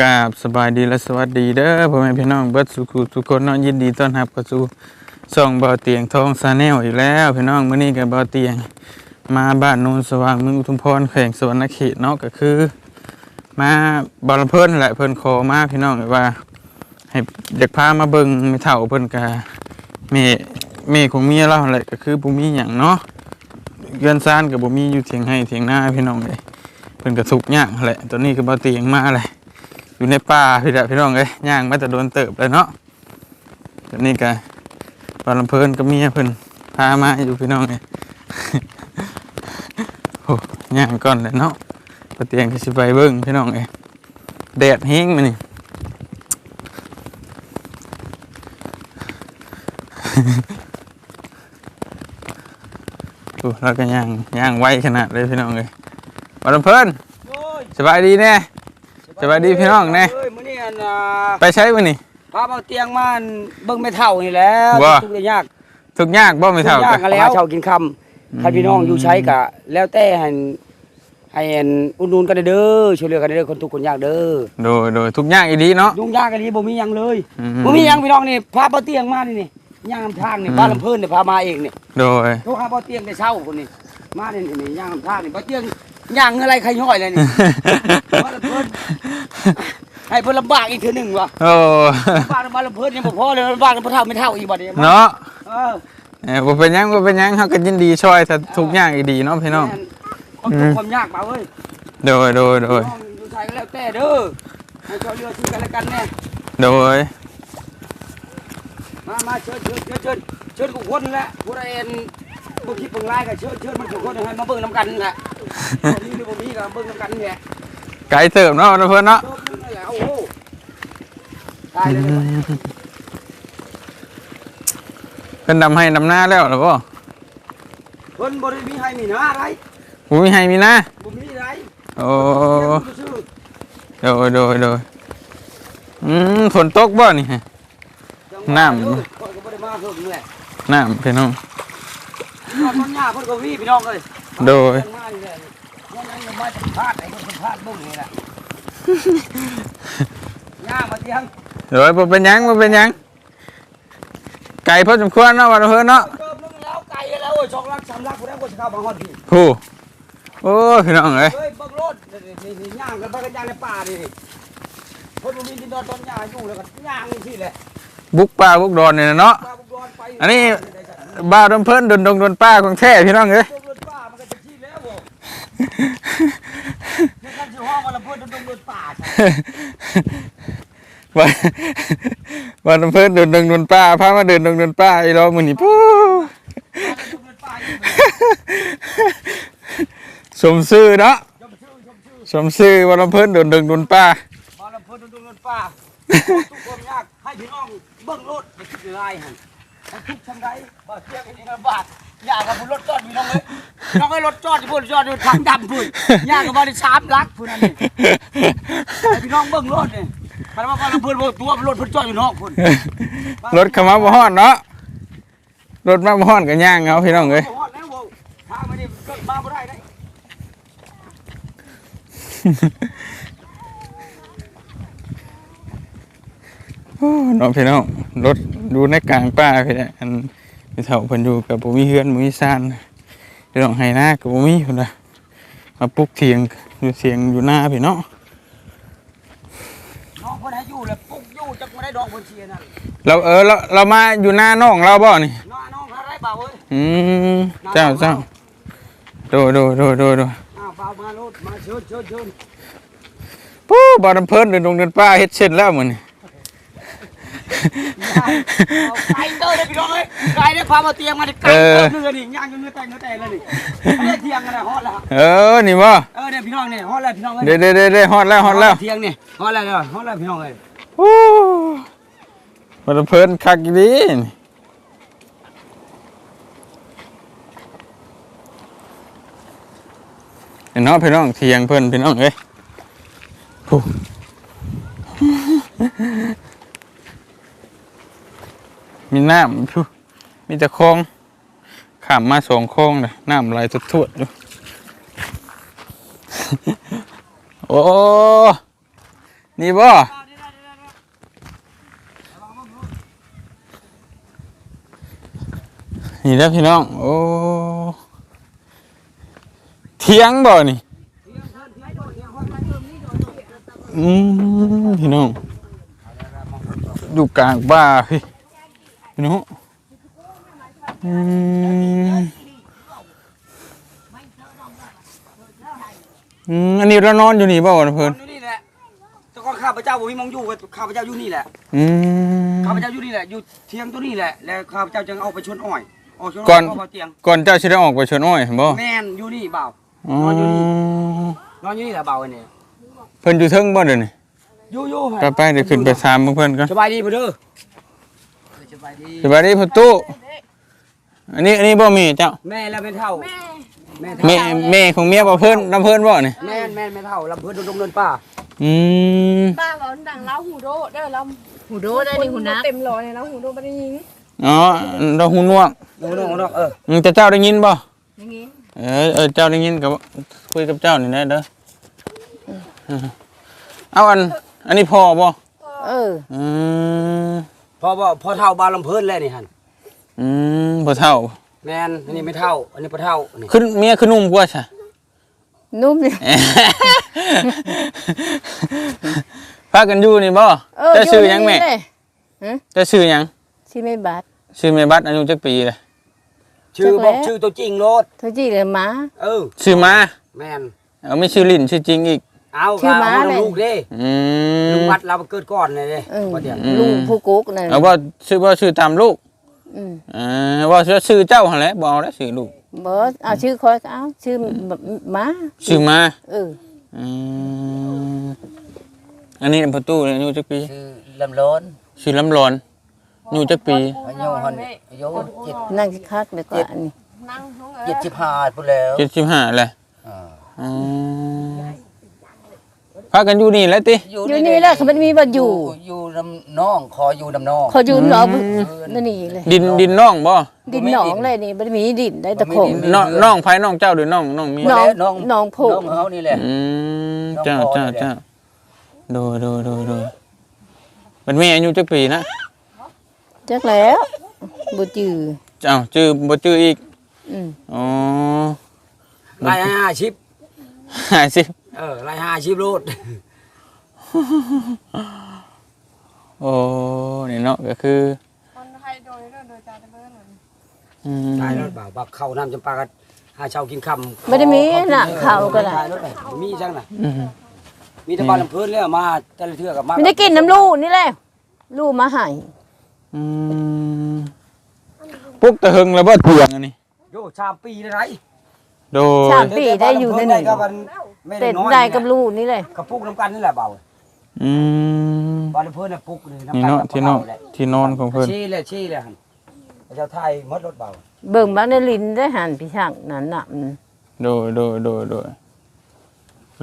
กราบสบายดีและสวัสดีเด้อพ่อแม่พี่น้องเบิดสุขุทุกคนเนาะยินดีต้อนรับเข้าสู่ช่องเบาเตียงทองซาแนลอีกแล้วพี่น้องมื้อนี้กับเบาเตียง มาบ้านโนนสว่างเมืองอุทุมพรแขวงสวรรณเขตเนาะก็คือ มาบอลเพิ่นแหละเพิ่นขอมาพี่น้องว่า ให้อยากพามาเบิ่งไม่เฒ่าเพิ่นกะแม่แม่ของเมียเราแหละก็คือบ่มีหยังเนาะเรือนซ่านก็บ่มีอยู่เถียงให้เถียงหน้าพี่น้องเลยเพิ่นก็ทุกข์ยากแหละตอนนี้ก็บ่เตียงมาเลย อยู่ในป่าพี่ละพี่น้องเอ้ยย่างมาแต่โดนเติบเลยเนาะตอนนี้ก็บอลเพิ่นกับเมียเพิ่นพามาอยู่พี่น้องเอ้ยโอ้ย่างก่อนเลยเนาะบ่เตียงก็สิไปเบิ่งพี่น้องเอ้ยแดดแฮงมานี่โอ้แล้วก็ย่างย่างไวขนาดเลยพี่น้องเลยบอลเพิ่นโอ้ยสบายดีแน่ สบายดีพี่น้องแน่เอ้ยมื้อนี้อันน่ะไปใช้มื้อนี่พาเอาเตียงมาอันเบิ่งไม่เท่านี่แหล้วว่าทุกอย่างยากทุกยากบ่ไม่เท่าทุกอกัย่านงแล้วเช่ากินคำให้พี่น้องอยู่ใช้กะแล้วแต่ให้ให้อันอุ่นนุนกันเด้อช่วยเหลือกันเด้อคนทุกข์คนยากเด้อโดยโดยทุกยากอีดีเนาะ ยุ่งยากกันนี้บ่มีหยังเลยอืบ่มีหยังพี่น้องนี่พาเอาเตียงมานี่นี่ย่างนำทางนี่อืมบ้านลำเพิ่นนี่พามาเองนี่ โดย โทรหาบ่เตียงได้เช่าคนนี้มานี่นี่ย่างนำทางนี่บ่เตียงย่างอะไรใครย่อยเลยนี่บ้านลำเพิ่นให้เพิ่นลำบากอีกเทื่อหนึงว่ะโอ้บ้านบ้านลำเพิ่นยังบ่พอเลยบ้านบ่เท่าไม่เท่าอีกบัดนี้เนาะเออเอ้ยบ่เป็นหยังบ่เป็นหยังเฮาก็ยินดีช่วยถ้าทุกยากอีดีเนาะพี่น้อง ความทุกข์ความยากมาเว้ยโดยโดยโดยน้องอยู่ไทยก็แล้วแต่เด้อให้ช่วยเหลือซึ่งกันและกันแน่โดยมามาเชิญเชิญเชิญเชิญเชิญทุกคนนั่นแหละผู้ใดเอ็นบ่คิดเบิ่งไลน์ก็เชิญเชิญมันทุกคนให้มาเบิ่งนํกันนั่นแหละบ่มีหรือบ่มีก็เบิ่งนํกันนี่แหละ ไกลเติบเนาะบอลเพิ่นเนาะจบนึงนั่นแหละโอ้โหตายเลยเด้อเพิ่นดำให้ดำหน้าแล้วหรือบ่เพิ่นบ่ได้มีให้มีหน้าอะไรบ่มีให้มีนะบ่มีอะไรโอ้ชื่อโดยโดยโดยอืมฝนตกบ่นี่ฮะจังหวะน้ำเด้อข้อยก็บ่ได้มาเพิ่มนี่แหละน้ำพี่น้องนอนต้นหญ้าเพิ่นก็วีพี่น้องเอ้ยโดย มานี่แหละวันนั้นก็มาสัมภาษณ์ไอ้คนสัมภาษณ์เบิ่งนี่แหละหญ้ามาเตียงโดยบ่เป็นหยังบ่เป็นหยัง ไก่พอสมควรเนาะวันเพิ่นเนาะเติมนึงแล้วไก่แล้วโอ้ยสองลักสามลักผู้ใดก็สิเข้ามาฮอดพี่ผู้โอ้ยพี่น้องเอ้ยเฮ้ยเบิ่งรถนี่นี่นี่ย่างกันไปกันย่างในป่านี่นี่เพิ่นบ่มีดินดอนต้นหญ้าอยู่แล้วก็ย่างนี่สิแหละบุกป่าบุกดอนนี่นะเนาะป่าบุกดอนไปอันนี้ บ้าวดำเพิ่นดนดงดนป้าของแท้พี่น้องเอ้ยดงดอนป่ามันก็จะที่แล้วบ่ นี่กันสิฮ้องว่าละเพิ่นดงดอนป่าใช่บ้านบ้านดำเพิ่นดนดงดนป้าพามาเดินดงดนป้าอีรอมื้อนี้ปู๊ดงดอนป่าอยู่สมซื่อเนาะชมชื่อชมชื่อสมซื่อว่าดำเพิ่นดนดงดนป้ามาละเพิ่นดงดอนป่าทุกคนยากให้พี่น้องเบิ่งรถไปคิดลายหั่น ทุกทำไดบ่เที่ยงนี่บาทยากกับรถจอดพี่น้องเอ้ยน้องเอ้ยรถจอดอยู่พุ่นจอดอยู่ทางดำพุ่นยากกับบ่ได้สามลักพุ่นนั่นนี่ให้พี่น้องเบิ่งรถนี่คันว่าว่าเพิ่นบ่ตัวรถเพิ่นจอดอยู่นอกพุ่นรถเข้ามาบ่ฮอดเนาะรถมาบ่ฮอดก็ย่างเอาพี่น้องเอ้ยบ่ฮอดแล้วบ่ทางมันนี่รถมาบ่ได้ได้ โอ้ น้องพี่น้องรถดูในกลางป่าพี่น้องอันพี่เฒ่าเพิ่นอยู่กับบ่มีเฮือนบ่มีซ่านพี่น้องให้หน้าก็บ่มีพุ่นน่ะมาปลุกเถียงอยู่เสียงอยู่หน้าพี่เนาะน้องเพิ่นให้อยู่แล้วปุ๊กอยู่จักบ่ได้ดอกเพิ่นเสียนั่นเราเออเราเรามาอยู่หน้าน้องเราบ่นี่น้องน้องหาได้บ่าวเอ้ยอืมเจ้าเจ้าโดยโดยโดยโดยโดยอ้าวบ่าวมารถมาเชิญเชิญเชิญปู้บ่น้ำเพิ่นเดินดงเดินป้าเฮ็ดเช่นแล้วมื้อนี้เอา ไก่เตอร์ได้พี่น้องเอ้ยไก่ได้พามาเตียงมาได้ไก่เตอร์เนื้อนี่ย่างอยู่เนื้อแต่งเนื้อแต่งแล้วนี่อันนี้เที่ยงกันแล้วฮอดแล้วเออนี่บ่เออเนี่ยพี่น้องเนี่ยฮอดแล้วพี่น้องเอ้ยเด้เด้เด้เด้ฮอดแล้วฮอดแล้วเที่ยงนี่ฮอดแล้วเนี่ยฮอดแล้วพี่น้องเอ้ยปู้บ่น้ำเพิ่นคักอีหลีนี่เห็นเนาะพี่น้องเถียงเพิ่นพี่น้องเอ้ยปู้ มีน้ำพูมีแต่คลองข้ามมาสองคลองเลยน้ำไหลทุดๆอยู่โอ้นี่บ่นี่แล้วพี่น้อง โอ้ เทียงบ่นี่ อืมพี่น้อง อยู่กลางบ้าพี่ พี่น้องอืมอืมอันนี้เรานอนอยู่นี่บ่นะเพิ่นอยู่นี่แหละแต่ก่อนข้าพเจ้าบ่มีมองอยู่กับข้าพเจ้าอยู่นี่แหละอืมข้าพเจ้าอยู่นี่แหละอยู่เทียงตัวนี้แหละ แล้วข้าพเจ้าจึงเอาไปชนอ้อยเอาชนก่อ้ออนยเข้ามาเตียงก่อนเจ้าสิได้ออกไปชวนอ้อยบ่แม่นอยู่นี่เบาอ๋อนอนอยู่นี่นอนอยู่นี่แหละเบาอันนี้เพิ่นอยู่เทิงบ่เดี๋ยวนี้อยู่อยู่ไปไปเดี๋ยวขึ้นไปถามเพิ่นก่อนสบายดีบ่เด้อ สบายดีสวัสดีพ่อตู้อันนี้อันนี้บ่มีเจ้าแม่แล้วแม่เฒ่าแม่แม่เฒ่าแม่ของเมียบ่เพิ่นน้ำเพิ่นบ่นี่แม่นแม่นแม่เฒ่าลำเพิ่นดงเดินป่าอืมป้าเราดังเล่าหูโดเด้อเราหูโดได้นี่หูนักเต็มร้อยเลยแล้วหูโดไม่ได้ยิงอ๋อเราหูหนวกดงดงดงเอออืมแต่เจ้าได้ยินบ่อย่างงี้เออเออเจ้าได้ยินกับคุยกับเจ้านี่ได้เด้ออเอาอันอันนี้พ่อบ่เอออืม พอบ่พอเฒ่าบ้านลำเพิ่นแล้วนี่หั่นอืมพ่อเฒ่า แม่นอันนี้ไม่เฒ่า อันนี้พ่อเฒ่านี่ขึ้นเมียขึ้นนุ่มกว่าใช่ นุ่มอยู่ พากันอยู่นี่บ่เออจะยู่ชื่อหยังแม่นี่เลยจะชื่อหยังชื่อไม่บาด ชื่อแม่บัดอายุจักปีเลยชื่อจักบอกแล้ว ชื่อตัวจริงโลดเธอจีเลยหมาเออ ชื่อมาแม่นเอาไม่ชื่อลิ้นชื่อจริงอีก เอาชื่อม้าเอาเลย ลูกเด้อืลุงมวัดเราเกิดก่อนเลยเด้เออว่าเดี๋ยวอืมลุงผู้กุ๊กนั่นเอาว่าชื่อว่าชื่อตามลูกอืมอ่าว่าชื่อเจ้าหั่นแหละบ่เอาแล้วชื่อลูกบอสเอาชื่อคอยก็เอาชื่อหมาชื่อมาเอออืมอันนี้ประตูอายุจักปีชื่อลำร้อนชื่อลำร้อนอายุจักปี อายุหันอายุเจ็ดนั่งคักเดี๋ยวก็อันนี้นั่งท้องเอ๋เจ็ดสิบห้าพุ่นแล้วเจ็ดสิบห้าแหละอ่า อืม พากันอยู่นี่แหล้วติ อยู่นี่แหละเขาไม่ได้มีบัตรอยู่ อยู่น้ำน้องขออยู่น้ำน้องเขาอยู่หนองนั่นนี่เลย ดินดินน้องบ่ดินหนองเลยนี่ไม่ได้มีดินได้แต่โขงน้องน้องไผน้องเจ้าหรือน้องน้องเมียน้องน้องน้องผูกน้องเขานี่แหละ อืมน้องเจ้าพ่อเจ้านี่แหละ เจ้าโดยโดยโดยโดยมันมีอายุจักปีนะจักแล้วบุจือเจ้าชื่อบ่ชื่ออีกอืมอ๋อไล่ห้าชิปห้าสิบเออไล่ห้าชิปโลดโอ้นี่เนาะก็คือคนไทยโดยเรื่องโดยจาตะเบิ้ลเหมือนอืมตายรถบ่าวบักเข้าน้ำจำปากันหาเช้ากินค่ำไม่ได้มีน่ะเขาก็ได้ตายรถไปมีจังน่ะอืมมีแต่บ้านลำเพิ่นแล้วมาแต่ละเทื่อกับมาไม่ได้กินน้ำลูกนี่แหละลูกมาให้อืมปุ๊กตะหึงแล้วบ่เถียงอันนี้โยชามปีได้ไร โดย สามปีได้อยู่ในหนึ่งกับมันไม่ได้เต็นน้อยได้กับลูกนี่เลยกับปุกน้ำกันนี่แหละเบาอืมบ้านลำเพิ่นน่ะปุกนี่น้ำนี่กันเนาะกับที่นอนแหละที่นอนของเพิ่นชี้เลยชี้เลยหั่นเจ้าไทยมดรถเบาเบิ่งบางในลิ้นได้หันพี่ช่างนั่นน่ะอืมโดยโดยโดยโดย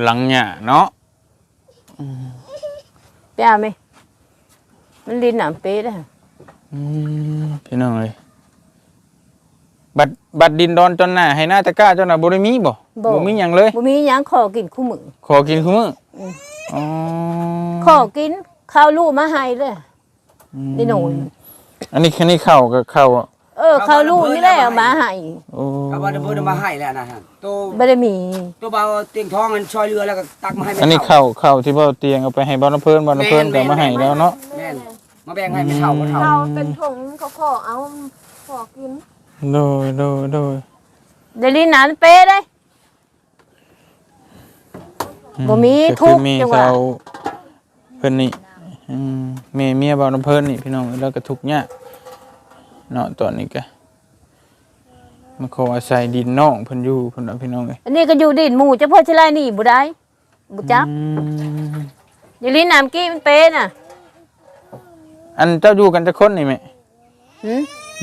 หลังหญ้าเนาะไปเอาไหมมันลิ้นหนามเป๊ะได้ออืมพี่น้องเอ้ย บัดบัดดินดอนจนหน้าให้หน้าตะกร้าจนน่ะบ่ได้มีบ่บ่มีหยังเลยบ่มีหยังขอกินคู่มือขอกินคือมื้ออมอ๋อขอกินข้าวลูกมาให้เลยมนี่หนูอันนี้คันนี้ข้าวกับข้าวอะเออข้าวลูกนี่แหละเอามาให้โอ้กับบ้านลำเพิ่นเอามาให้แล้วนะฮะตัวบ่ได้มีตัวเบาเตียงทองมันช่วยเรือแล้วก็ตักมาให้อันนี้ข้าวข้าวที่บ่เตียงเอาไปให้บ่อนำเพิ่นบ่อนำเพิ่นก็มาให้แล้วเนาะแม่นมาแบ่งให้ไม่เท่าบ่เท่าเราเป็นผงเขาขอเอาขอกิน โดยโดยโดยได้ลิ้นหนามเป๊ะได้บ่มีก็ทุคืกอข์มีจังหวะสาวเพิ่นนี่อืมแม่เมียบ่อนำเพิ่นนี่พี่น้องแล้วก็ทุกข์ยากเนาะตอนนี้ก็มาขออาศัยดินน้องเพิ่นอยู่เพิ่นน่ะพี่น้องเอ้ยอันนี้ก็อยู่ดินหมู่เจะพ่อชิไลนี่บ่ได้บ่จักอืมอย่าลิ้นหนามกี้มันเป๊ะน่ะอันเจ้าอยู่กันจักคนนี่แม่หึ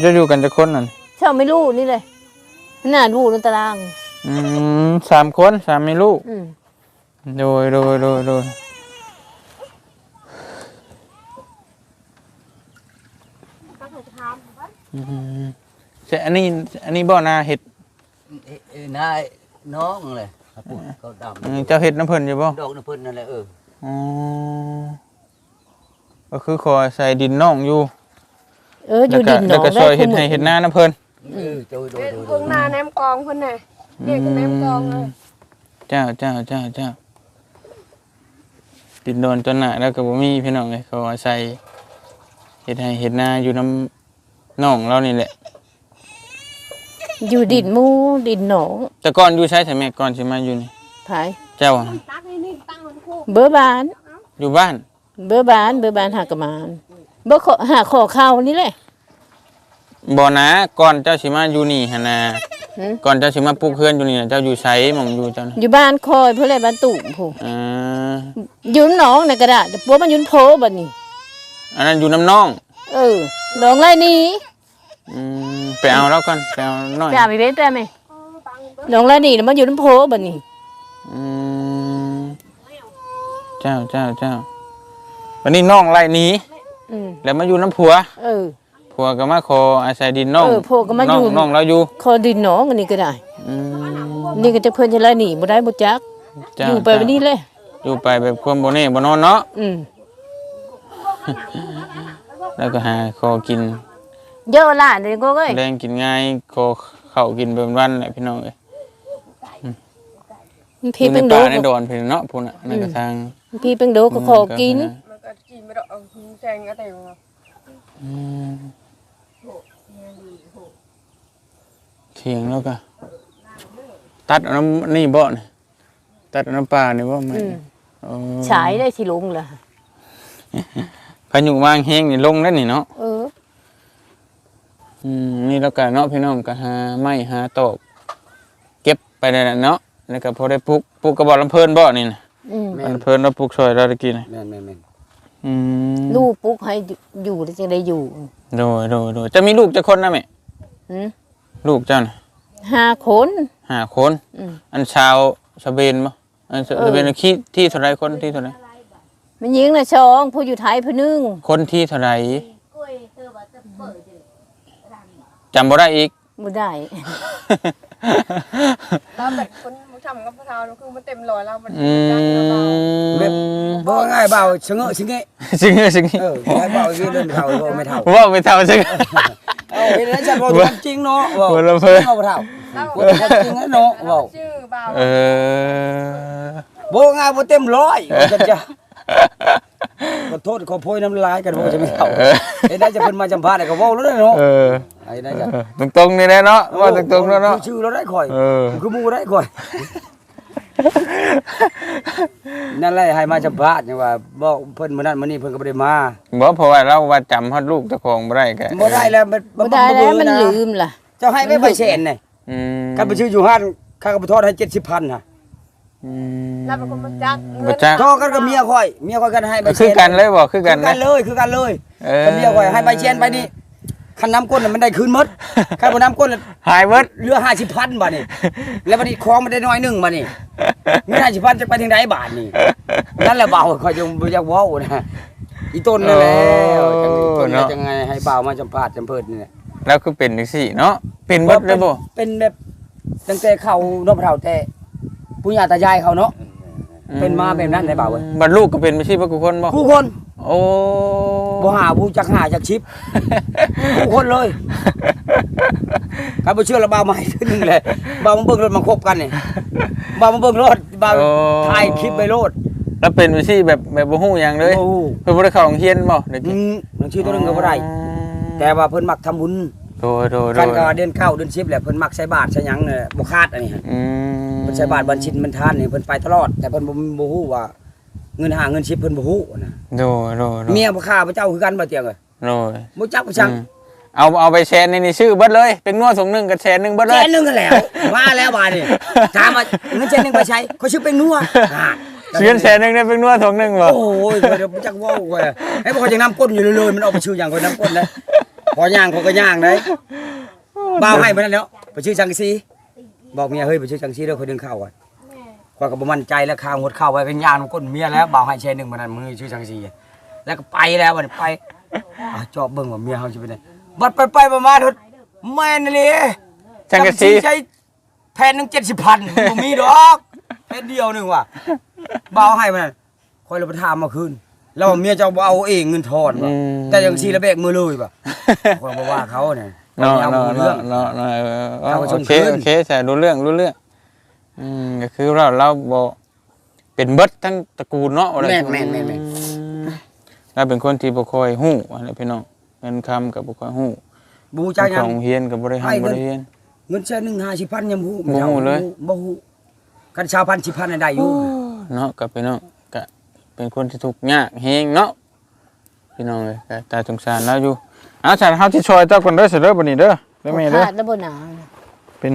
เจ้าอยู่กันจักคนนั่น ชอบไม่รู้นี่เลยน่าดูในตาราง อืมสามคนสามมีลูกอืมโดยโดยโดยโดยก็ถูกทำอืมใช่อันนี้อันนี้บ่อนาเห็ดเอ้ยเอ้ยนายน้องเลยครับพุ่นเขาดอืมเจ้าเห็ดน้ำเพิ่นอยู่บ่ำดอกน้ำเพิ่นนั่นแหละเออออ๋อก็คือขอใส่ดินน่องอยู่เอออยู่ดินหนแล้วองก็ช่วยเฮ็ดให้เฮ็ดหน้าน้ำเพิ่น เออโดยโดยเด็ดโดยโดเพิ่ยงนาแนมกองเพิ่นน่ะเด็กคือแนมกองเลยเจ้าเจ้าเจ้าเจ้าดินโดนต้นหน้าแล้วก็บ่มีพี่น้องเลยเขาอาศัยเฮ็ดให้เฮ็ดหน้าอยู่น้ำน่องเรานี่แหละ อยู่ดินหมูดินหนองแต่ก่อนอยู่ใช้แต่แม่ก่อนสิมาอยู่นี่ภายเจ้าอะตักนี่นี่ตั้งมันคู่เบอร์บาน อยู่บ้าน เบอร์บาน เบอร์บานหากระมานเบอร์ขอหาขอเข้านี่แหละ บ่นะก่อนเจ้าสิมาอยู่นี่หั่นน่ะหืมก่อนเจ้าสิมาปลูกเฮือนอยู่นี่น่ะเจ้าอยู่ไสหม่องอยู่เจ้าน่ะอยู่บ้านคอยเพื่ออะไรบ้านตุ่มผู้อ่าอยู่หนองน่ะก็ได้แต่ปัวมันอยืนโพบัดนี้ อันนั้นอยู่น้ำน่องเออหนองไรนี่อืมไปเอาแล้วก่อนไปเอาหน่อยจ้าไปเว้นแต่ไหมเออตังเบิ่งหนองไรนี่น่ะมันอยู่น้ำโพบัดนี้ อืมเจ้าเจ้าเจ้าวันนี้น้องไล่หนี้อืมแล้วมาอยู่น้ำผัว เออ ผัวก็มาขออาศัยดินน้องเออผัวก็มาอยู่ น้งน้องเราอยู่คอดินหนองอันนี้ก็ได้ อืมนี่ก็จะเพิ่นจะไรนี่บ่ได้บ่จักเจ้าอยู่ไปวันนี้เลย อยู่ไปแบบความบ่แน่บ่นอนเนาะ อืมแล้วก็หาขอกิน เยอะหลานเลยก็เอ้ยแรงกินง่ายขอข้าวกินเป็นวันแหละพี่น้องเอ้ยพี่อยู่ในเป็นโดป่าในดอนพี่เนาะพุ่นน่ะนั่นก็ทางพี่เป็นโดก็ขอกินมันก็กินไม่ได้เอาแซงก็แต่ว่าอืมเถียงแล้วก็ ตัดเอาน้ำนี่บ่นี่ตัดเอาน้ำปลานี่บ่แม่อืมเออฉายได้สิลงล่ะพายุวางแห้งนี่ลงแล้วนี่เนาะเอออืมนี่แล้วก็เนาะพี่น้องก็หาไม้หาตอกเก็บไปได้แหละเนาะแล้วก็พอได้ปลูกปลูกกระบอกลำเพิ่นบ่นี่นะอืมลำเพิ่นเราปลูกซอยเราตะกี้นะแม่นแม่นแม่นอืมลูกปลุกให้อยู่แล้วจึงได้อยู่โดยโดยโดยจะมีลูกจะคนนะแม่หืม ลูกเจ้าน่ะห้าคน ห้าคนอืม อันชาวสะเบนบ่อันสะเออเบนที่ที่เท่าไรคนที่เท่าไรมันยิงน่ะช่องผู้อยู่ไทยผู้หนึงคนที่เท่าไรจำบ่ได้อีกบ่ได้ เราแบบคนผู้ทำกับผู้เฒ่าคือมันเต็มร้อยแล้วมันอืจังแล้วเรามบ่ง่ายเบาชะเงอะชะเงะจริงจริงเออง่ายเบาคือเดินเท่าบ่ไม่เท่าว่าไม่เท่าจริง เอาเห็นแล้วจะบ่ความจริงเนาะเว้าบ่ละเพิ่นเอาบ่เท่าเราบ่ความจริงนะเนาะเว้าชื่อบ่าวเออ บ่ง่ายบ่เต็มร้อยว่าจะจะ ขอโทษขอโพยน้ำลายกันบ่จะไม่เท่าเห็นได้จะเพิ่นมาสัมภาษณ์ก็เว้าแล้วเนาะเออไอ้ได้จ้ะตรงตรงๆนี่แหละเนาะว่าตรงตรงๆแล้วเนาะชื่อเราได้ข่อยเออคือหมูได้ข่อยนั่นแหละให้มาสัมภาษณ์เนี่ยว่าบอกเพิ่นมื้อนั้นมื้อนี้เพิ่นก็บ่ได้มาบอกเพราะว่าเราว่าจำฮอดลูกเจ้าของบ่ได้แกบ่ได้แล้วมันบ่ได้แล้วมันเบื่อลืมล่ะเจ้าให้ไปไปแสนนี่อืมคันไปชื่ออยู่ห้านข้าก็ไปทอดให้70,000น่ะอืม เราเป็นคนมาจักเงิบ่นจักทอกันกับเมียข่อยเมียข่อยกันให้ไปแสนคือกันเลยบ่คือคืกัอนกันะนเลยคือกันเลยเออ กับเมียข่อยให้ใบเชนไปนี่คันน้ำก้นน่ะมันได้คืนหมดคันบ่น้ำก้นน่ะหายเบิด เหลือ50,000บาทนี่แล้วบัดนี้ของมันได้น้อยหนึงบาดนี่เงิน50,000จะไปถึงไหนบาทนี่นั่นแหละเบาข่อยจะบ่อยากเว้านะอีต้นนั่นแหละจังอีต้นน่ะจังไงให้เบามาสัมภาษณ์สัมเพิ่นนี่แหละ แล้วคือเป็นจังซี่เนาะเป็นเบิดเลยบ่เป็นแบบตั้งแต่เขานพเฒ่าแต่ ปุญญาตายายเขาเนาะ เป็นมาแบบนั้นได้เปล่าเว้ย บัดลูกก็เป็นบ่ใช่บ่กูคนบ่ผู้คนโอ้บ่หาผู้จักหาจักชิป ผู้คนเลยครับบ่เชื่อระบาวมาให้ขึ้นหนึงเลยบ่าวมาเบิ่งรถมาคบกันนี่บ่าวมาเบิ่งรถบ่าวถ่ายคลิปไปโลดแล้วเป็นบ่ใช่แบบแบบบ่ฮู้หยังเลยโอ้โหเพิ่นบ่ได้เข้าโรงเรียนบ่เด็กอืมบางชื่อตัวหนึงก็บ่ได้ แต่ว่าเพิ่นมักทำบุญ โดยโดยโดกันยก็เดือนเก้าเดือน10แหละเพิ่นมักใส่บาตรใส่หยังเนี่ยบ่คาดอันนี้ฮะอืมเพิ่นใส่บาตรบัญชินมันทานนี่เพิ่นไปตลอด แต่เพิ่นบ่บ่ฮู้ว่า เงินหาเงินชิปเพิ่นบ่ฮู้นะโดยโดยโดยเมียบ่ฆ่าพระเจ้าคือกันบ่เตียงเอ้ยโดยบ่จักบ่ชังอืมเอาเอาไปแชร์ในนี่ชื่อเบิดเลย เป็นนวดสงหนึงกับแชร์หนึงเบิดแสเลยนหนึงกันแล้วมาแล้วบาดนี่ถามว่าเงินแสนหนึงไปใช้เขาชื่อเป็นนัวอ่าเสียนแชร์หนึงได้เป็นนวดสงหนึงบ่โอ้ยเดี๋ยวบ่จักเว้าเว้ยให้บ่เขาจังน้ำก้นอยู่เลยๆมันออกไปชื่อหยังคนน้ำก้นเลย พอย่างเขาก็ย่างเลยบ่าวให้มานั่นแล้วไปชื่อจังซีบอกเมียเฮ้ยไปชื่อจังซีเด้อคนดึงเข้าก่อนข้อยก็บ่มั่นใจแล้วข้างหดเข้าไว้เป็นย่างน้ำก้นเมียแล้วบ่าวให้แชร์หนึงมานั่นมือชื่อจังซีแล้วก็ไปแล้วบัดนี้ไปอะเจอบเบิ่งว่าเมียเฮาสิเป็นไงบัดไปไปๆมาๆเถอะแม่นเลยจังกะซีใช้แผ่นหนึ่งเจ็ดสิบพันบ่มีดอกแผ่นเดียวหนึ่งว่ะเบาให้มันคอยเราไปถามมาคืน แล้วว่าเมียเจ้าบ่เอาเองเงินทอนบ่อืม แต่ยังซีระเบกมือเลยบ่คอยบ่ว่าเขาเนี่ยเนาะเอาเนาะเรื่อเนาะง เนาะเนาะเออเอาไปชโอมเคคืน โอเคใช่รู้เรื่องรู้เรื่องอืมก็คือเราเราบ่เป็นเบิดทั้งตระกูลเนาะอะไรแม่นแม่นแม่นแม่นอืมเราเป็นคนที่บ่ค่อยฮู้อะไรพี่น้องเงินคำกับบ่ค่อยฮู้บูจักยัของงเฮียนกับบ่ได้ให้หำเงิบ่น ได้เฮียน เงินแค่1 5 0พันยังบ่ฮู้บ่ฮู้เลย บ่ฮู้กันชาวพันสิพันได้อยู่ เนาะกับพี่น้องก็ เป็นคนที่ทุกข์ยากเฮงเนาะพี่น้องเลยก็ตาสงสารเราอยู่เอาฉันเฮาที่ช่วยเจ้าคนเด้อเสิเด้อบัดนี้เด้อได้ไหมเด้อขาดแล้วบ่หนาเป็น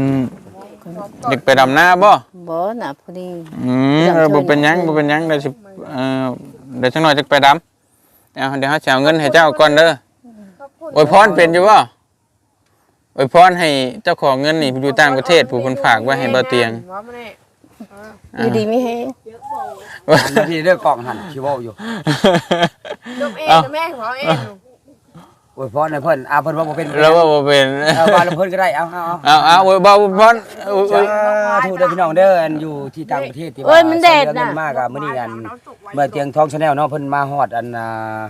เด็กไปดำนาบ่บ่หนาพอดีอืมเออบ่เป็นหยังบ่เป็นหยังเดี๋ยวสิเอ่อเดี๋ยวจักหน่อยจะไปดำเอาเดี๋ยวเฮาสิเอาเงินให้เจ้าก่อนเด้ออวยพรเป็นอยู่บ่อวยพรให้เจ้าของเงินนี่อยู่ต่างประเทศผู้เพิ่นฝากไว้ให้บ่เตียงว่าบ่ได้ อยู่ดีไม่แห้งบางทีเด้อกล่องหันสิเว้าอยู่ลบเองเอ้านะแม่ของเองอวยพรให้เพิ่นอาเพิ่นว่าบ่เป็นแล้วว่าบ่เป็นเอาว่าแล้วเพิ่นก็ได้เอาเอาเอาเอาเอาอวยบ่อวยพรอวยอวยสาธุเด้อพี่น้องเด้ออันอยู่ที่ต่างประเทศที่ว่าโอ้ยมันแดดส่งเงิน่ะนมากอะมื้อนี้อันเมื่อเตียงทองชาแนลเนาะเพิ่นมาฮอดอันอ่า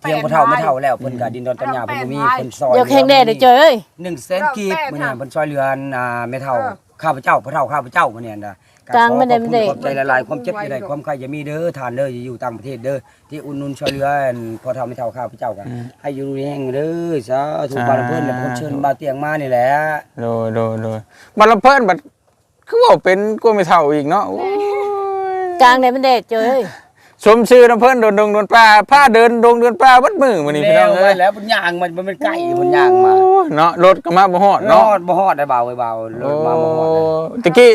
เตียงบ่เฒ่าไม่เฒ่าแล้วเพิ่นก็ดินดอนปัญญาเพิ่นบ่มีเพิ่นซอยเดี๋ยวแข่งแดดเด้อเจ้ยเอ้ย1แสนกีบมื้อนี้เพิ่นซอยเหลืออันอ่าแม่เฒ่าข้าพเจ้าพ่อเฒ่าข้าพเจ้ามื้อนี้นะ กลางไม่ได้ไม่ได้ ขอบใจหลายๆความเจ็บอย่าได้ความใครอย่ามีเด้อทานเด้ออย่าอยู่ต่างประเทศเด้อที่อุ่นนุนช่วยเหลืออันพ่อเฒ่าแม่เฒ่าข้าพเจ้ากันให้อยู่ดีแห่งเด้อสาธุบารเพิ่นและคนเชิญมาเตียงมานี่แหละโดยโดยโดยบัดละเพิ่นบัดคือว่าเป็นกลัวไม่เท่าอีกเนาะโอ้ยกลางแดดมันแดดเจ้ยเอ้ยสมชื่อน้ำเพิ่นโดนดงโดนปลาผ้าเดินดงเดินปลาบัดมือมื้อนี้พี่น้องแล้วเอ้ยแล้วมันย่างมันมันเป็นไก่มันย่างมาโอ้ยเนาะรถก็มาบ่ฮอดรเนาะอดบ่ฮอดได้เบาไว้เบารถมาบ่ฮอดเลยตะกี้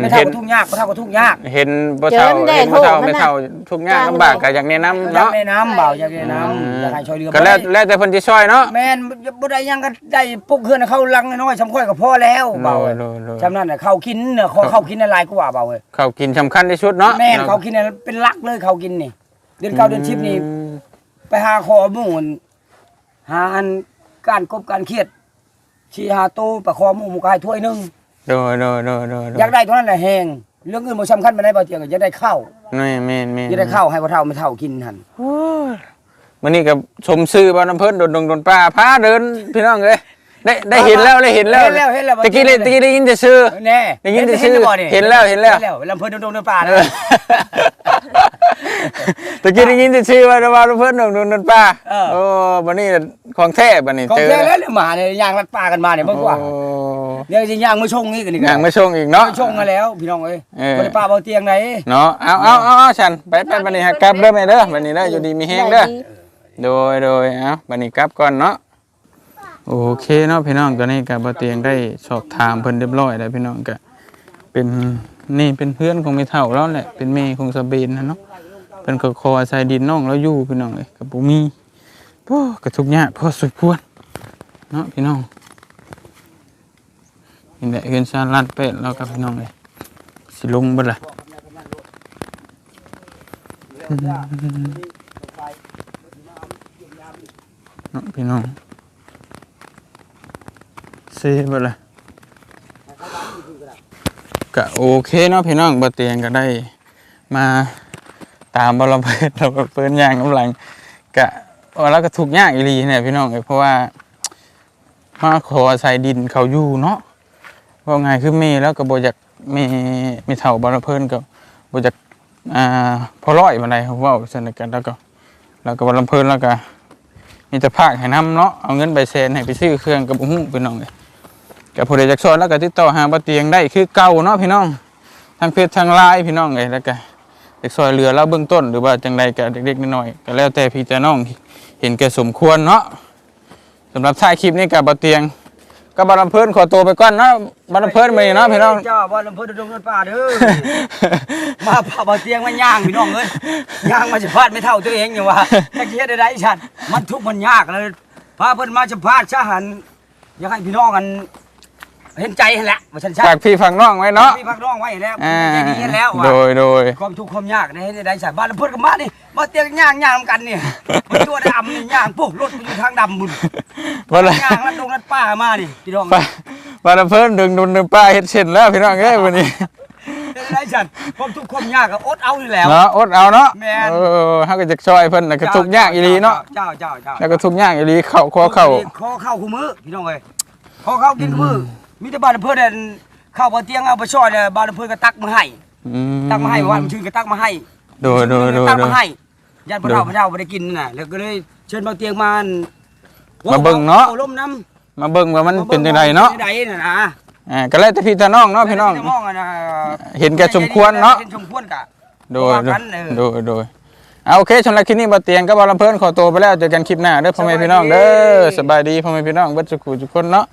ไม่เท่ากับทุ่งยากไม่เท่ากับทุ่งยากเห็นบ่เท่าเห็นบ่เท่าไม่เท่าทุกอย่างลำบากก็อย่างแนะนำอยากเนาะ แนะน้ำเบาอยากแนะน้ำอยากให้ช่วยเหลือก็แล้วแล้วแต่เพิ่นสิช่วยเนาะแม่นบ่ได้ยังก็ได้ปุ๊กเฮือนเข้าลังน้อยๆสำค่อยก็พอแล้วเบาโดยโดยจำนั้นน่ะเขากินน่ะขอเขากินอะไรกว่าเบาเว้ยข้าวกินสำคัญที่สุดเนาะแม่นเขากินน่ะเป็นหลักเลยเขากินนี่ เดือนเก้าเดือน10นี่ ไปหาคอหมูนหาอันการกบการเครียดชีหาโตปลาคอหมูหมูกายถ้วยหนึง โดยโดยโดยโดยอยากได้เท่านั้นแหละแหงเรื่องอื่นบ่สำคัญบ่ได้บ่เตียงก็อยากได้ข้าวแม่นแม่นแม่นอยากได้ข้าวให้บ่เฒ่าไม่เฒ่ากินหั่นมื้อนี้ก็ชมชื่อบ่น้ำเพิ่นโดนดงโดนปลาพาเดินพี่น้องเอ้ย ได้ได้เห็นแล้วได้เห็นแล้วเห็นแล้วเห็นแล้วตะกี้เลยตะกี้ได้ยินแต่ชื่อแน่ได้ยินแต่ชื่อบ่เห็นแล้วเห็นแล้วลำเพิ่นดงๆในป่านะตะกี้ได้ยินแต่ชื่อว่าว่าเพิ่นโดนโดนปลาเออโอ้บัดนี้ของแท้บัดนี้ของเจอแท้แล้วเนี่ยหมาเนี่ยย่างลัดป่ากันมาเนี่ยเบิ่งกว่าโอ้เดี๋ยวสิย่างมื้อชงนี่กันนี่ย่างมาชงอีกเนาะมื้อชงมาแล้วพี่น้องเอ้ยเออบ่ได้ป่าเบาเตียงไหนเนาะเอาเอาเอาเอาฉันไปไปบัดนี้ฮะกลับเด้อแม่เด้อบัดนี้เด้ออยู่ดีมีแฮงเด้อโดยโดยเอาบันนี้กลับก่อนเนาะ โอเคเนาะพี่น้องตอนนี้กับบเตียงได้สอบถามเพิ่นเรียบร้อยแล้วพี่น้องก็เป็นนี่เป็นเพื่อนของไม่เท่าแล้วแหละเป็นเมย์ของสะเบนนะเนาะเพิ่นก็คอใส่ดินน้องแล้วอยู่พี่น้องเอ้ยกับบ่มีโอ้กระทุกข์ยากพอสมควรเนาะพี่น้องนี่แหละเฮือนซาลาดเป็ดแล้วกับพี่น้องเลยสิลงบิดล่ะเนาะพี่น้อง เซ่บ่ละก็โอเคเนาะพี่น้องบ่เตียงก็ได้มาตามบอลเพิดเราก็เปิ้นย่างกำลังก็แล้วก็ทุกยากอีหลีเนี่ยพี่น้องเอ้ยเพราะว่ามาขออาศัยดินเขาอยู่เนาะว่าไงคือเมแล้วก็บอยากเมเมีเฒ่าบอลเพิ่นก็บอยากอ่าพอร้อยมาได้เว้าซั่นกันแล้วก็แล้วก็บอลเพิ่นแล้วก็มีแต่ภาคให้นํเนาะเอาเงินไปแสนให้ไปซื้อเครื่องกับบุ้งพี่น้องเลย กับผู้ใดจักซอยแล้วก็ติดต่อหาบ่เตียงได้คือเก่าเนาะพี่น้องทางเพจทางไลน์พี่น้องเลยแล้วก็เด็กซอยเรือแล้วเบื้องต้นหรือว่าจังใดกับเด็กๆน้อยๆก็แล้วแต่พี่แต่น้องเห็นแก่สมควรเนาะสำหรับท้ายคลิปนี้กับบ่เตียงก็บารำเพิ่นขอตัวไปก่อนเนาะบารำเพิ่นมื้อนี้เนาะพี่น้องเจ้าบ่ลำเพิ่นดงๆในป่าเด้อมาป่าบาเตียงมาย่างพี่น้องเอ้ยย่างมาสิพาดไม่เท่าตัวเองอย่างว่าจักสิเฮ็ดได้ไดฉันมันทุกข์มันยากเลยพาเพิ่นมาสัมภาษณ์ซะหันอยากให้พี่น้องกัน เห็นใจหั่นแหละว่าฉันใช่ฝากพี่ฝากน้องไว้เนาะพี่พักน้องไว้แล้วอ่าใจดีกันแล้วว่าโดยโดยความทุกข์ความยากได้ให้ได้ใส่บ้านแล้วเพิ่นก็มานี่มาเตียงย่างย่างนำกันนี่มันตัวดำนี่ย่างปุ๊บรถมันอยู่ทางดำบุญบ่เลยย่างลัดดงลัดป้ามานี่พี่น้องไปบารำเพิ่นดึงดุนดึงป้าเฮ็ดเช่นแล้วพี่น้องเอ้ยวันนี้เดี๋ยวได้ฉันความทุกข์ความยากก็อดเอานี่แล้วเนาะอดเอาเนาะแม่นเออเฮาก็จะช่วยเพิ่นน่ะก็ทุกข์ยากอีหลีเนาะเจ้าเจ้าเจ้าแล้วก็ทุกข์ยากอีหลีเข้าคอเข้าคอเข้าคู่มือพี่น้องเอ้ยคอเข้ากินคู่มือ มีแต่บ้านอำเภอเด่นเข้าบ่เตียงเอาไปช่อยเนี่ยบ้านอำเภอก็ตักมาให้ อืมตักมาให้ว่ามันชื่อก็ตักมาให้โดยโดยโดยตักโดมายให้ญาติพ่อเฒ่าพ่อเฒ่าบ่ได้กินน่ะแล้วก็เลยเชิญบ่เตียงมาอั่นมาเบิ่งเนาะ อล้มน้ำมาเบิ่งว่ามันเป็นจังไดเนาะป็จังไดน่ะนะอ่าก็แล้วแต่พี่ตาน้องเนาะพี่น้องมองอะนะเห็นแก่สมควรเนาะเห็นสมควรกะ โดยว่าโดกัยนเออโดยโดยเอาโอเคสำหรับคลิปนี้บ่เตียงก็บ่ลำเพิ่นขอตัวไปแล้วเจอกันคลิปหน้าเด้อพ่อแม่พี่น้องเด้อสบายดีพ่อแม่พี่น้องเบิดสุขุทุกคนเนาะ